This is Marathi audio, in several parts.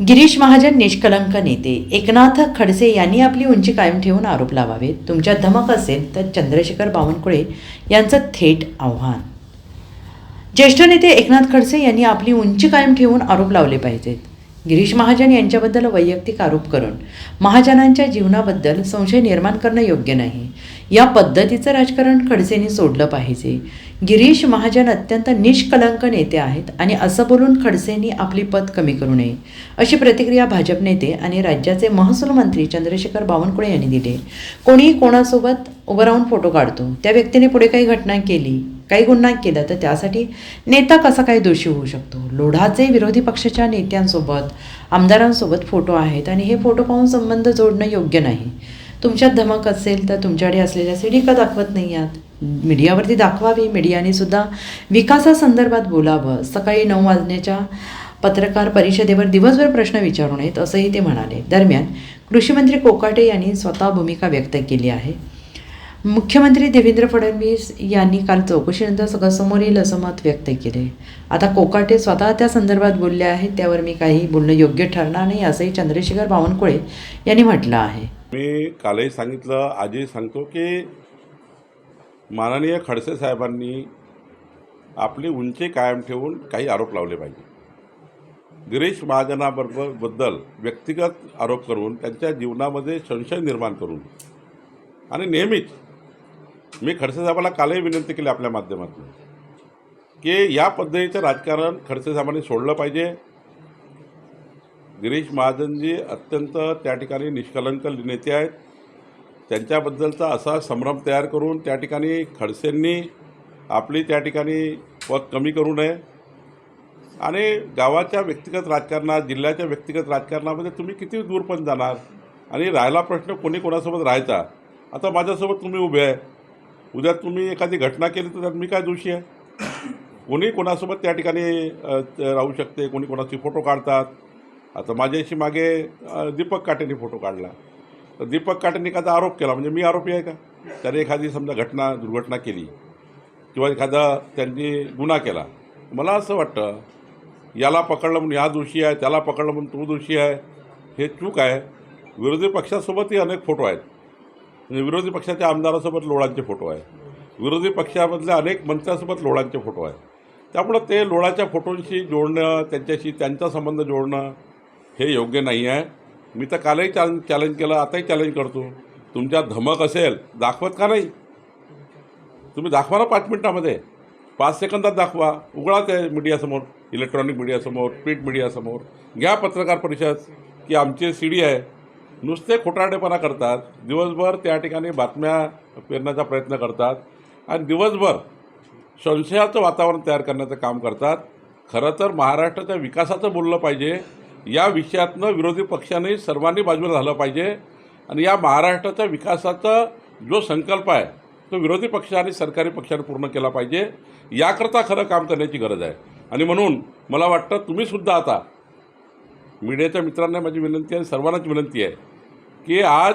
गिरीश महाजन निष्कलंक नेते. एकनाथ खडसे यांनी आपली उंची कायम ठेवून आरोप लावावेत. तुमच्या धमक असेल तर चंद्रशेखर बावनकुळे यांचं थेट आव्हान. ज्येष्ठ नेते एकनाथ खडसे यांनी आपली उंची कायम ठेवून आरोप लावले पाहिजेत. गिरीश महाजन यांच्याबद्दल वैयक्तिक आरोप करून महाजनांच्या जीवनाबद्दल संशय निर्माण करणं योग्य नाही. या पद्धतीचं राजकारण खडसेंनी सोडलं पाहिजे. गिरीश महाजन अत्यंत निष्कलंक नेते आहेत आणि असं बोलून खडसेंनी आपली पद कमी करू नये अशी प्रतिक्रिया भाजप नेते आणि राज्याचे महसूल मंत्री चंद्रशेखर बावनकुळे यांनी दिली. कोणीही कोणासोबत उभं राहून फोटो काढतो. त्या व्यक्तीने पुढे काही घटना केली. काही गुन्हा केला तर त्यासाठी नेता कसा काय दोषी होऊ शकतो? लोढाचे विरोधी पक्षाच्या नेत्यांसोबत आमदारांसोबत फोटो आहेत आणि हे फोटो पाहून संबंध जोडणं योग्य नाही. तुमच्यात धमक असेल तर तुमच्याकडे असलेल्या सीडी का दाखवत नाही आहात? मीडियावरती दाखवावी मीडियाने सुद्धा विकासासंदर्भात बोलावं. सकाळी नऊ वाजण्याच्या पत्रकार परिषदेवर दिवसभर प्रश्न विचारू नयेत असंही ते म्हणाले. दरम्यान कृषीमंत्री कोकाटे यांनी स्वतः भूमिका व्यक्त केली आहे. मुख्यमंत्री देवेंद्र फडणवीस यांनी काल चौकशीनंतर सगळं समोर येईल असं मत व्यक्त केले आता कोकाटे स्वतः त्या संदर्भात बोलले आहेत त्यावर मी काही बोलणं योग्य ठरणार नाही असंही चंद्रशेखर बावनकुळे यांनी म्हटलं आहे. मी कालही सांगितलं आजही सांगतो की माननीय खडसे साहेबांनी आपली उंची कायम ठेवून काही आरोप लावले पाहिजे. गिरीश महाजनाबरोबरबद्दल व्यक्तिगत आरोप करून त्यांच्या जीवनामध्ये संशय निर्माण करून आणि नेहमीच मी खडसेसाहेबाला कालही विनंती केली आपल्या माध्यमातून की या पद्धतीचं राजकारण खडसे साहेबांनी सोडलं पाहिजे. गिरीश महाजनजी अत्यंत त्या ठिकाणी निष्कलंक नेते आहेत. त्यांच्याबद्दलचा असा संभ्रम तयार करून त्या ठिकाणी खडसेंनी आपली त्या ठिकाणी पद कमी करू नये. आणि गावाच्या व्यक्तिगत राजकारणात जिल्ह्याच्या व्यक्तिगत राजकारणामध्ये तुम्ही किती दूर पण जाणार? आणि राहिला प्रश्न कोणी कोणासोबत राहायचा? आता माझ्यासोबत तुम्ही उभे आहे. उद्या तुम्ही एखादी घटना केली तर त्यात मी काय दोषी आहे? कोणी कोणासोबत त्या ठिकाणी राहू शकते? कोणी कोणाचे फोटो काढतात? आता माझ्याशी मागे दीपक काटेंनी फोटो काढला. तर दीपक काटेंनी एखादा आरोप केला म्हणजे मी आरोपी आहे का? त्याने एखादी समजा घटना दुर्घटना केली किंवा एखादा त्यांनी गुन्हा केला. मला असं वाटतं याला पकडलं म्हणून हा दोषी आहे त्याला पकडलं म्हणून तो दोषी आहे हे चूक आहे. विरोधी पक्षासोबतही अनेक फोटो आहेत. विरोधी पक्षाच्या आमदारासोबत लोळांचे फोटो आहे. विरोधी पक्षामधल्या अनेक मंत्र्यांसोबत लोळांचे फोटो आहे. त्यामुळं ते लोळाच्या फोटोंशी जोडणं त्यांच्याशी त्यांचा संबंध जोडणं हे योग्य नाही आहे. मी तर कालही चॅलेंज चॅलेंज केलं आताही चॅलेंज करतो. तुमच्या धमक असेल दाखवत का नाही? तुम्ही दाखवा ना पाच मिनटामध्ये. पाच सेकंदात दाखवा. उघडा ते मीडियासमोर इलेक्ट्रॉनिक मीडियासमोर प्रिंट मीडियासमोर. घ्या पत्रकार परिषद की आमची सी डी आहे. नुसते खोटारडेपणा करतात दिवसभर त्या ठिकाणी बातम्या पेरण्याचा प्रयत्न करतात आणि दिवसभर संशयाचं वातावरण तयार करण्याचं काम करतात. खरं तर महाराष्ट्राच्या विकासाचं बोललं पाहिजे. या विषयातनं विरोधी पक्षाने सर्वांनी बाजूला झालं पाहिजे. आणि या महाराष्ट्राच्या विकासाचा जो संकल्प आहे तो विरोधी पक्ष आणि सरकारी पक्षाने पूर्ण केला पाहिजे. याकरता खरं काम करण्याची गरज आहे. आणि म्हणून मला वाटतं तुम्हीसुद्धा आता मीडियाच्या मित्रांना माझी विनंती आहे सर्वांनाच विनंती आहे की आज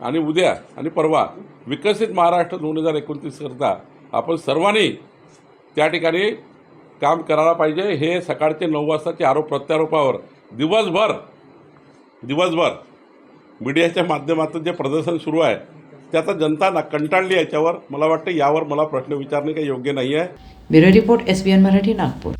आणि उद्या आणि परवा विकसित महाराष्ट्र दोन हजार एकोणतीसकरता आपण सर्वांनी त्या ठिकाणी काम करायला पाहिजे. हे सकाळचे नऊ वाजताचे आरोप प्रत्यारोपावर दिवसभर दिवसभर मीडियाच्या माध्यमातून जे प्रदर्शन सुरू आहे ते आता जनता ना कंटाळली याच्यावर. मला वाटतं यावर मला प्रश्न विचारणे काही योग्य नाही आहे bureau report S B N Marathi Nagpur.